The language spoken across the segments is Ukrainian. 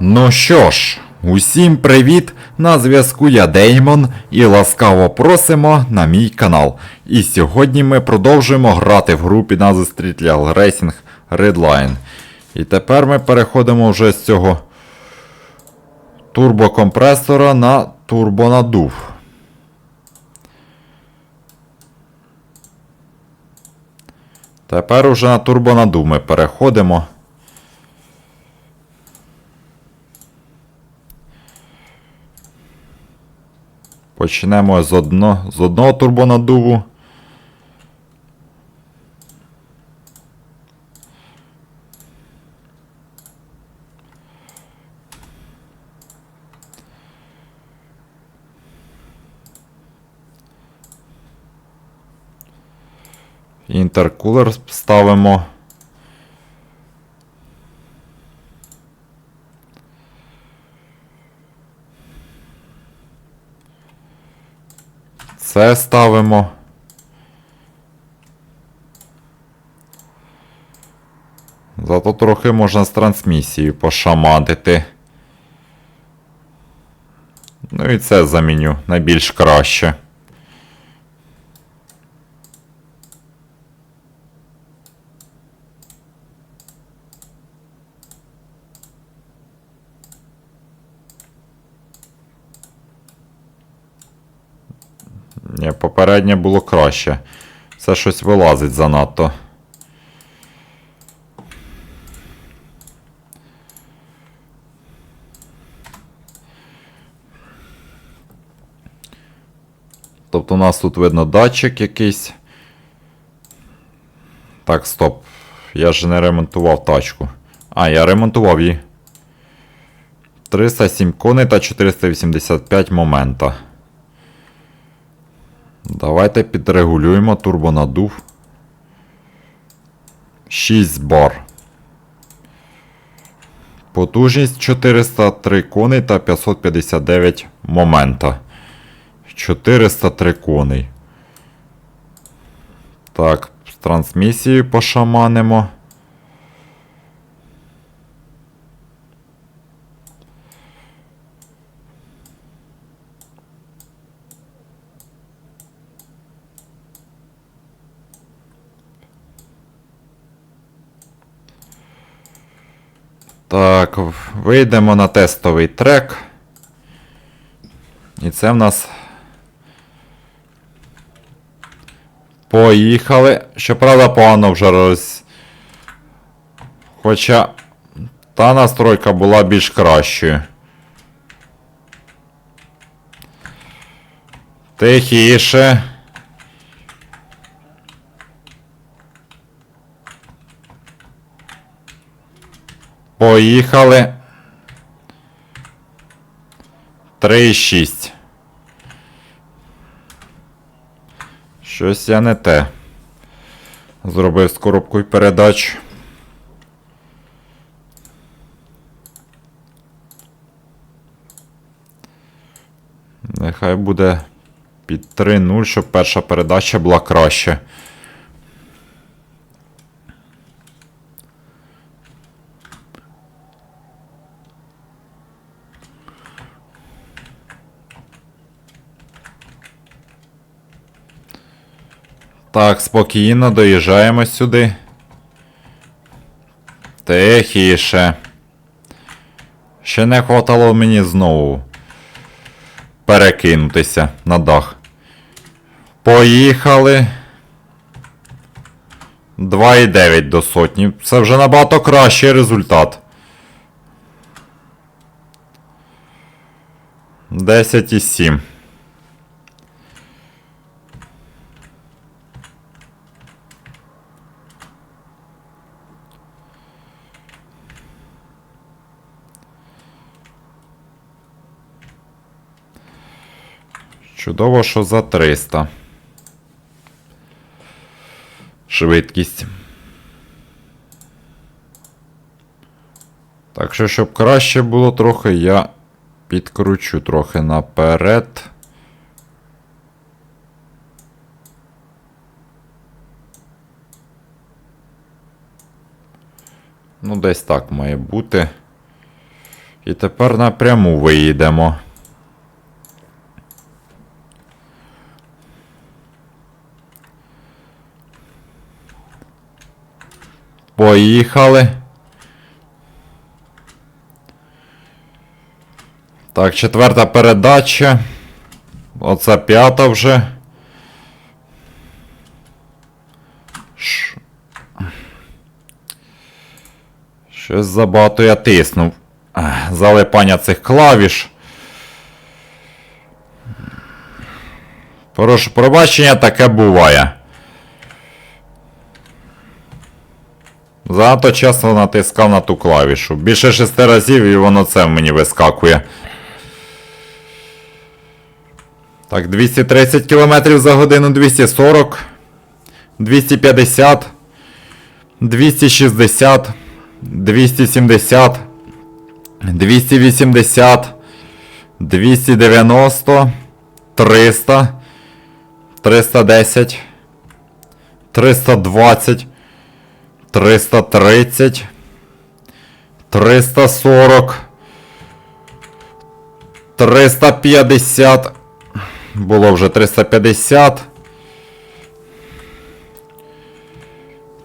Ну що ж, усім привіт! На зв'язку я Деймон і ласкаво просимо на мій канал. І сьогодні ми продовжуємо грати в групі назви Street Legal Racing Redline. І тепер ми переходимо вже з цього турбокомпресора на турбонадув. Тепер уже на турбонадув ми переходимо. Почнемо з, одно, з одного турбонадуву. Інтеркулер ставимо. Це ставимо. Зато трохи можна з трансмісією пошамадити. Ну і це заміню найбільш краще. Ні, попереднє було краще. Це щось вилазить занадто. Тобто у нас тут видно датчик якийсь. Так, стоп. Я ж не ремонтував тачку. А, я ремонтував її. 307 коней та 485 момента. Давайте підрегулюємо турбонадув. 6 бар. Потужність 403 коней та 559 момента. 403 коней. Так, з трансмісією пошаманимо. Так, вийдемо на тестовий трек. І це в нас. Поїхали. Щоправда, погано вже роз. Хоча та настройка була більш кращою. Тихіше. Поїхали. 3,6. Щось я не те. Зробив з коробкою передач. Нехай буде під 3.0, щоб перша передача була краще. Так, спокійно доїжджаємо сюди. Тихіше. Ще не хватало мені знову перекинутися на дах. Поїхали. 2,9 до сотні. Це вже набагато кращий результат. 10,7. Чудово, що за 300. Швидкість. Так що, щоб краще було трохи, я підкручу трохи наперед. Ну, десь так має бути. І тепер напряму виїдемо. Поїхали. Так, четверта передача. Оце п'ята вже. Щось забагато я тиснув. Залипання цих клавіш. Прошу пробачення, таке буває. Занадто часто натискав на ту клавішу. Більше шести разів і воно це мені вискакує. Так, 230 км за годину, 240, 250, 260, 270, 280, 290, 300, 310, 320, 330, 340, 350, було вже 350.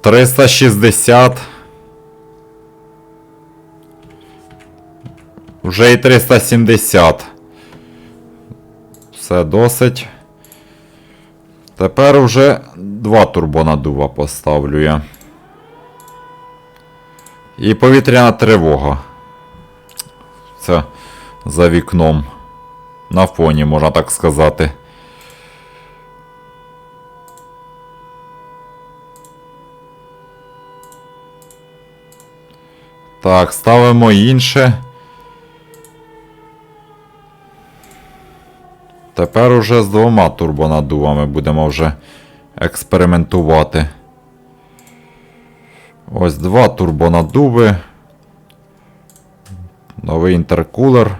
360. Вже і 370. Все досить. Тепер вже два турбонадува поставлю я. І повітряна тривога. Це за вікном. На фоні, можна так сказати. Так, ставимо інше. Тепер уже з двома турбонаддувами будемо вже експериментувати. Ось два турбонаддуви. Новий інтеркулер.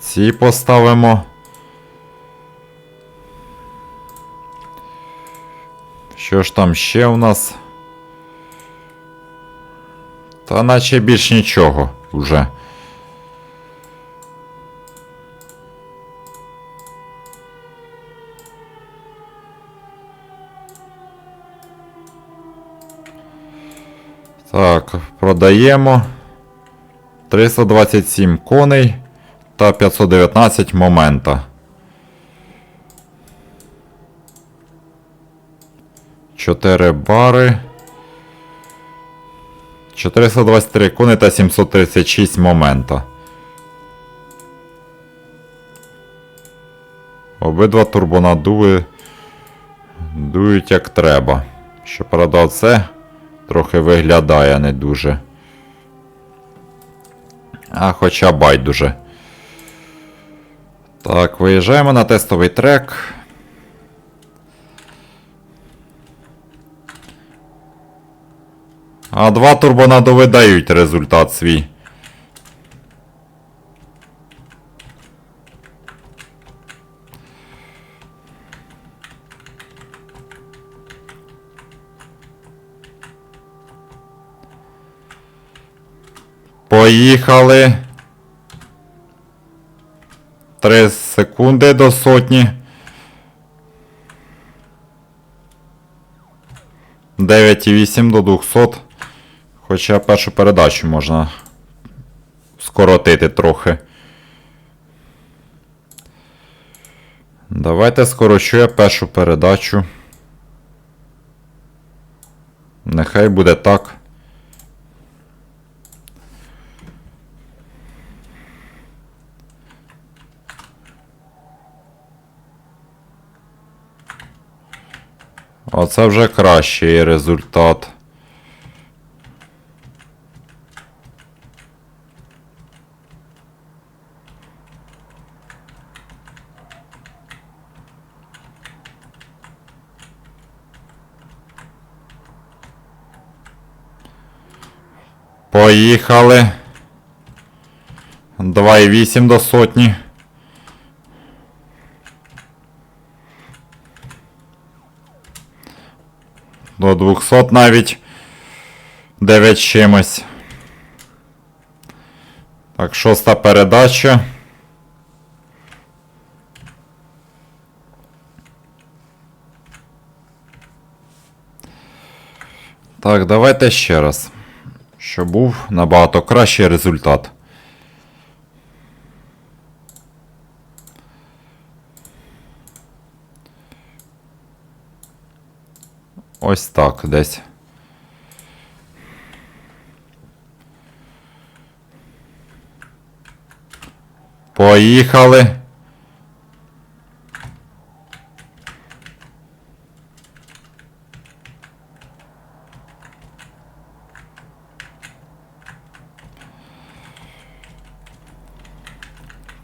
Ці поставимо. Що ж там ще у нас? Та наче більш нічого вже. Так, продаємо 327 коней та 519 момента. 4 бари. 423 кони та 736 момента. Обидва турбонадуви дують як треба. Щоправда, це трохи виглядає не дуже. А хоча байдуже. Так, виїжджаємо на тестовий трек. А два турбонаду видають результат свій. Поїхали. Три секунди до сотні. 9,8 до 200. Хоча першу передачу можна скоротити трохи. Давайте скорочу я першу передачу. Нехай буде так. Оце вже кращий результат. Поїхали. 2,8 до сотні. До 200 навіть. 9 чимось. Так, шоста передача. Так, давайте ще раз. Щоб був набагато кращий результат. Ось так десь. Поїхали.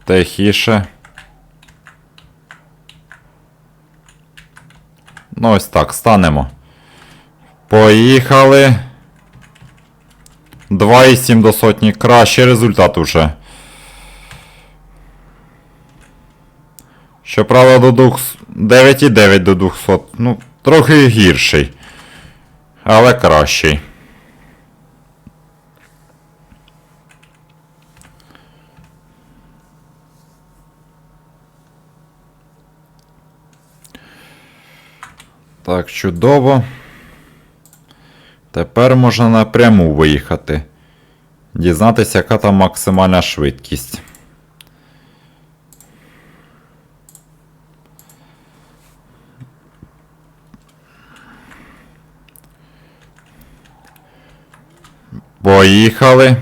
Тихіше. Ну, ось так, станемо. Поїхали. 2,7 до сотні. Кращий результат уже. Щоправда, до 200... 9,9 до 200. Ну, трохи гірший. Але кращий. Так, чудово. Тепер можна напряму виїхати. Дізнатися, яка там максимальна швидкість. Поїхали.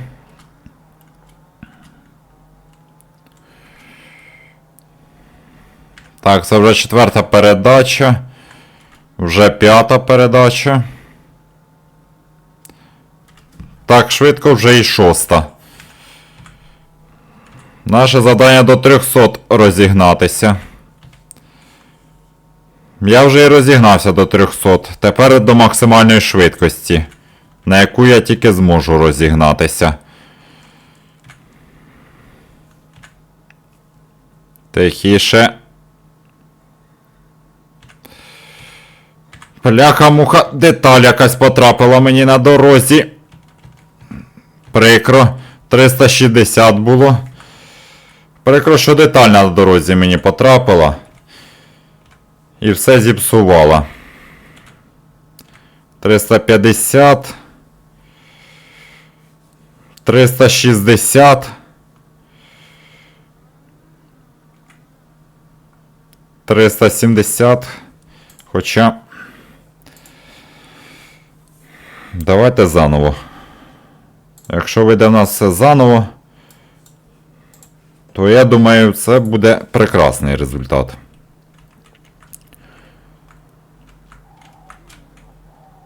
Так, це вже четверта передача. Вже п'ята передача. Так, швидко вже і шоста. Наше завдання до 300 розігнатися. Я вже і розігнався до 300. Тепер до максимальної швидкості, на яку я тільки зможу розігнатися. Тихіше. Бляха-муха, деталь якась потрапила мені на дорозі. Прикро. 360 було. Прикро, що деталь на дорозі мені потрапила. І все зіпсувала. 350. 360. 370. Хоча. Давайте заново. Якщо вийде в нас все заново, то я думаю, це буде прекрасний результат.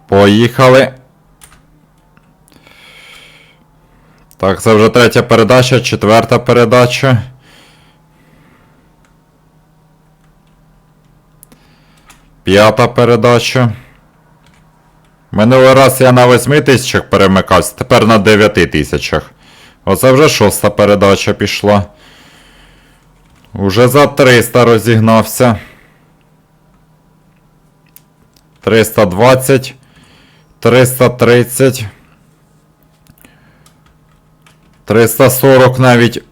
Поїхали. Так, це вже третя передача, четверта передача. П'ята передача. Минулий раз я на 8 тисячах перемикався, тепер на 9 тисячах. Оце вже шоста передача пішла. Уже за 300 розігнався. 320. 330. 340 навіть.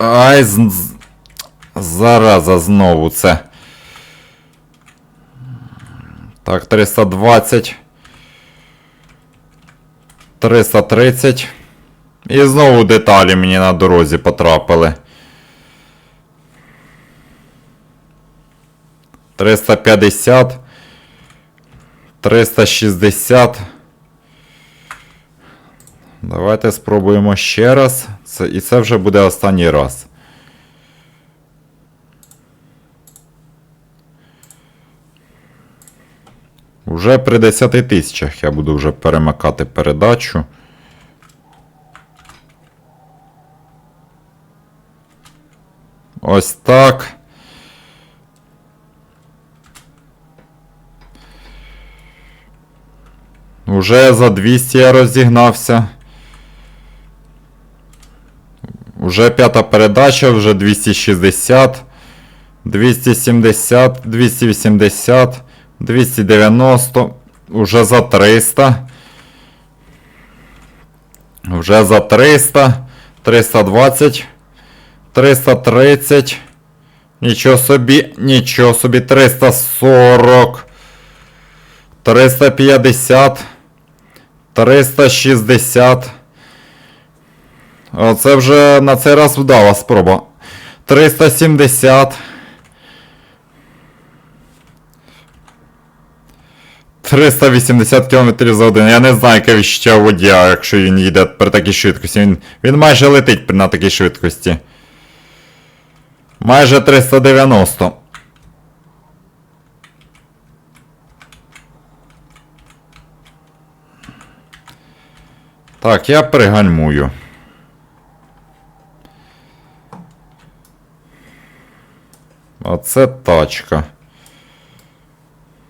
Ай, зараза знову це. Так, 320. 330. І знову деталі мені на дорозі потрапили. 350. 360. Давайте спробуємо ще раз. Це, і це вже буде останній раз. Уже при 10 тисячах я буду вже перемикати передачу. Ось так. Уже за 200 я розігнався. Уже п'ята передача, вже 260, 270, 280, 290. Уже за 300. Вже за 300. 320. 330. Нічого собі, нічого собі, 340. 350. 360. Оце вже на цей раз вдала спроба. 370. 380 км за годину. Я не знаю, яке відчуття водія, якщо він їде при такій швидкості. Він, він майже летить на такій швидкості. Майже 390. Так, я пригальмую. Оце тачка.